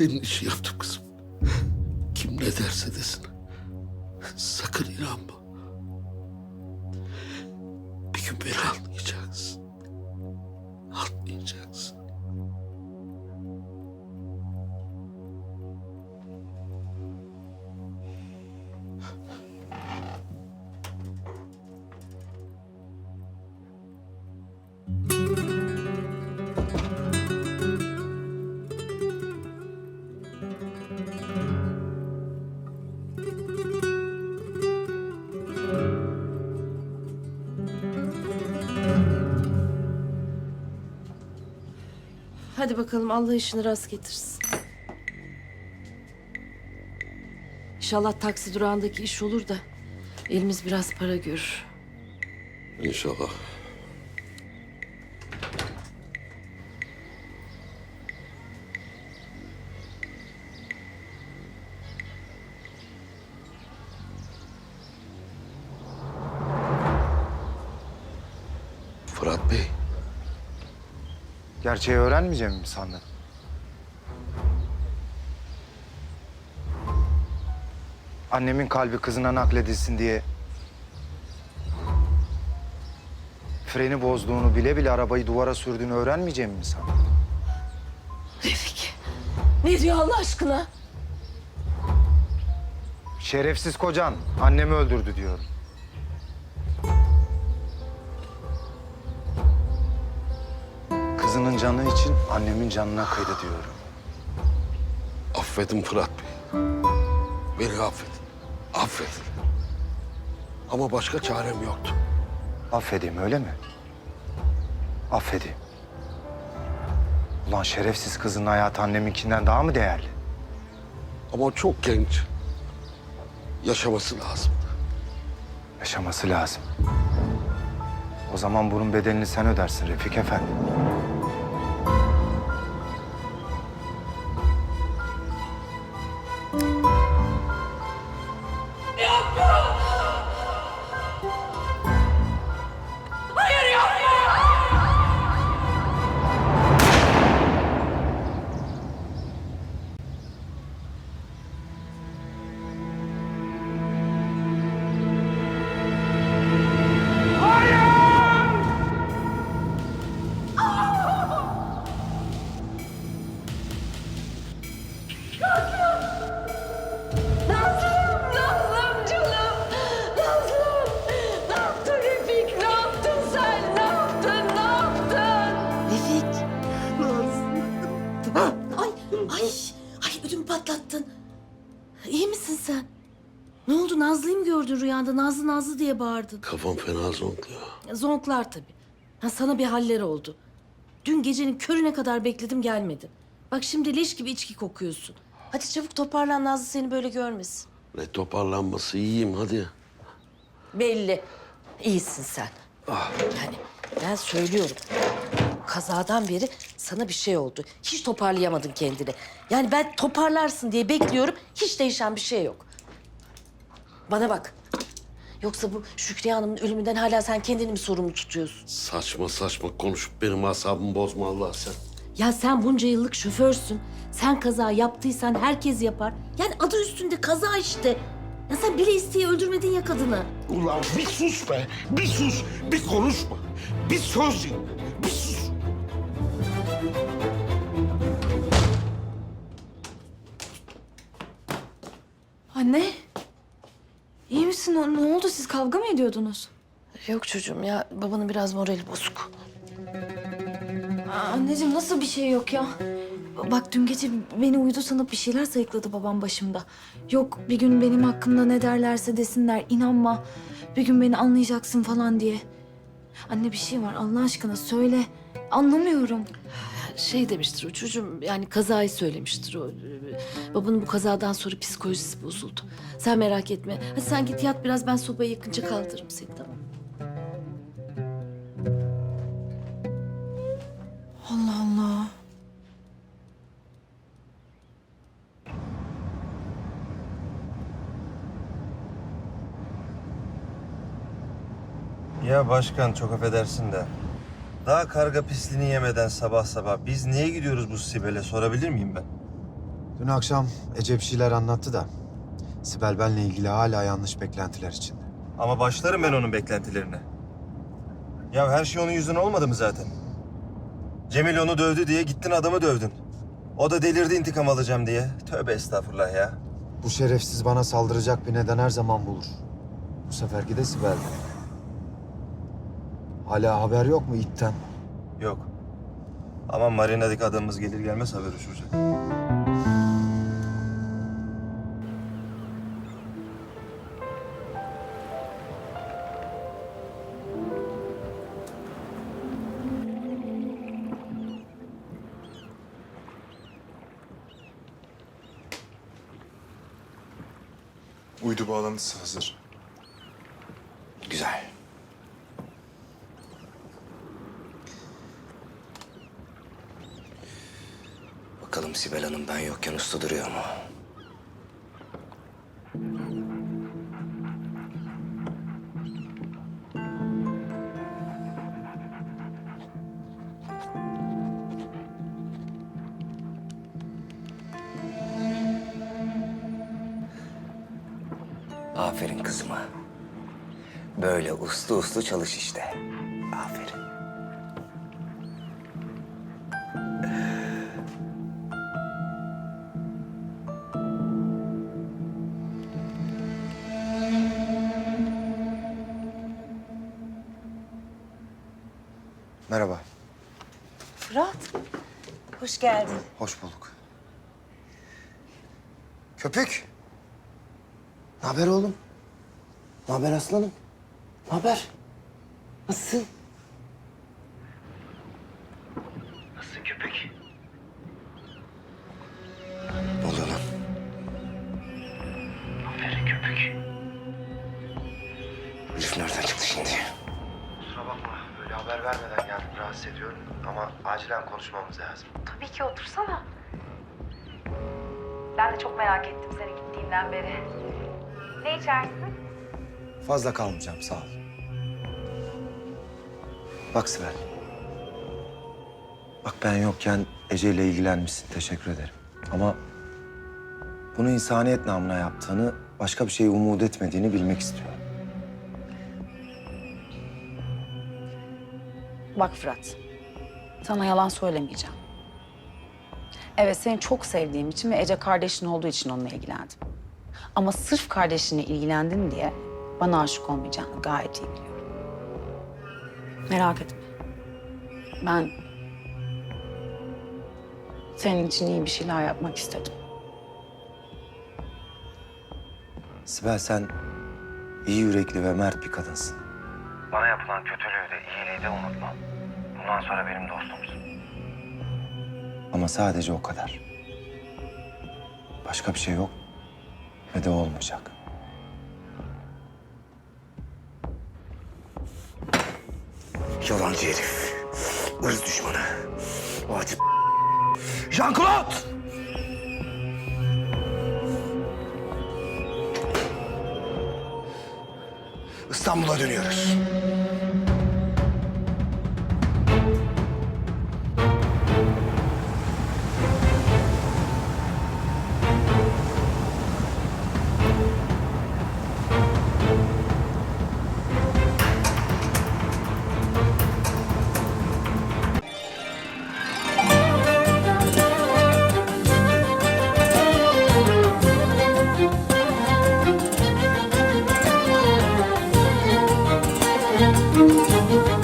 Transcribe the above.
Senin işi yaptım kızım. Kim ne derse desin. Sakın inanma. Bir gün beni anlayacaksın. Hadi bakalım Allah işini rast getirsin. İnşallah taksi durağındaki iş olur da elimiz biraz para görür. İnşallah. Fırat Bey, Gerçeği öğrenmeyeceğimi mi sandın? Annemin kalbi kızına nakledilsin diye... ...freni bozduğunu bile bile arabayı duvara sürdüğünü öğrenmeyeceğimi mi sandın? Refik. Ne diyor Allah aşkına? Şerefsiz kocan annemi öldürdü diyorum. Kızının canı için annemin canına kıydı diyorum. affedin Fırat Bey. Beni affedin. Affedin. Ama başka çarem yoktu. Affedeyim öyle mi? Affedeyim. Ulan şerefsiz kızın hayatı anneminkinden daha mı değerli? Ama çok genç. Yaşaması lazım. Yaşaması lazım. O zaman bunun bedelini sen ödersin Refik Efendi. Rüyanda? Nazlı Nazlı diye bağırdın. Kafam fena zonkluyor. Zonklar tabii. Ha, sana bir haller oldu. Dün gecenin körüne kadar bekledim gelmedin. Bak şimdi leş gibi içki kokuyorsun. Hadi çabuk toparlan Nazlı seni böyle görmesin. Ne toparlanması iyiyim hadi. Belli. İyisin sen. Yani ben söylüyorum. Kazadan beri sana bir şey oldu. Hiç toparlayamadın kendini. Yani ben toparlarsın diye bekliyorum. Hiç değişen bir şey yok. Bana bak. Yoksa bu Şükriye Hanım'ın ölümünden hala sen kendini mi sorumlu tutuyorsun? Saçma saçma konuşup benim asabımı bozma Allah sen. Ya sen bunca yıllık şoförsün. Sen kaza yaptıysan herkes yapar. Yani adı üstünde kaza işte. Ya sen bile isteye öldürmedin ya kadını. Ulan bir sus be. Bir sus. Bir konuşma. Bir söz dinle. Bir sus. Anne. İyi misin? Ne oldu? Siz kavga mı ediyordunuz? Yok çocuğum ya babanın biraz morali bozuk. Aa, anneciğim nasıl bir şey yok ya? Bak dün gece beni uyudu sanıp bir şeyler sayıkladı babam başımda. Yok bir gün benim hakkımda ne derlerse desinler inanma. Bir gün beni anlayacaksın falan diye. Anne bir şey var Allah aşkına söyle. Anlamıyorum. Şey demiştir o çocuğum yani kazayı söylemiştir o. Babanın bu kazadan sonra psikolojisi bozuldu. Sen merak etme. Hadi sen git yat biraz ben sobayı yakınca kaldırırım seni tamam mı? Allah Allah. Ya başkan çok affedersin de. Daha karga pisliğini yemeden sabah sabah biz niye gidiyoruz bu Sibel'e sorabilir miyim ben? Dün akşam Ece bir şeyler anlattı da Sibel benle ilgili hala yanlış beklentiler içinde. Ama başlarım ben onun beklentilerine. Ya her şey onun yüzünden olmadı mı zaten? Cemil onu dövdü diye gittin adamı dövdün. O da delirdi intikam alacağım diye. Tövbe estağfurullah ya. Bu şerefsiz bana saldıracak bir neden her zaman bulur. Bu seferki de Sibel'di. Hala haber yok mu itten? Yok. Ama marinadaki adamımız gelir gelmez haber uçuracak. Uydu bağlantısı hazır. Güzel. Bakalım Sibel Hanım ben yokken usta duruyor mu? Aferin kızıma. Böyle uslu uslu çalış işte. Aferin. Merhaba. Fırat, hoş geldin. Hoş bulduk. Köpük. Ne haber oğlum? Ne haber aslanım? Ne haber? Nasılsın? Nasılsın köpek? Ne oluyor lan? Aferin köpek. Herif nereden çıktı şimdi? Haber vermeden geldim. Rahatsız ediyorum. Ama acilen konuşmamız lazım. Tabii ki otursana. Ben de çok merak ettim seni gittiğinden beri. Ne içersin? Fazla kalmayacağım. Sağ ol. Bak Sibel. Bak ben yokken Ece ile ilgilenmişsin. Teşekkür ederim. Ama bunu insaniyet namına yaptığını, başka bir şey umut etmediğini bilmek istiyorum. Bak Fırat, sana yalan söylemeyeceğim. Evet seni çok sevdiğim için ve Ece kardeşin olduğu için onunla ilgilendim. Ama sırf kardeşine ilgilendin diye bana aşık olmayacağını gayet iyi biliyorum. Merak etme. Ben senin için iyi bir şeyler yapmak istedim. Sibel sen iyi yürekli ve mert bir kadınsın. Bana yapılan kötülüğü de iyiliği de unutma. Bundan sonra benim dostumsun. Ama sadece o kadar. Başka bir şey yok ve de olmayacak. Yalancı herif. Irz düşmanı. Adi Jean-Claude! İstanbul'a dönüyoruz.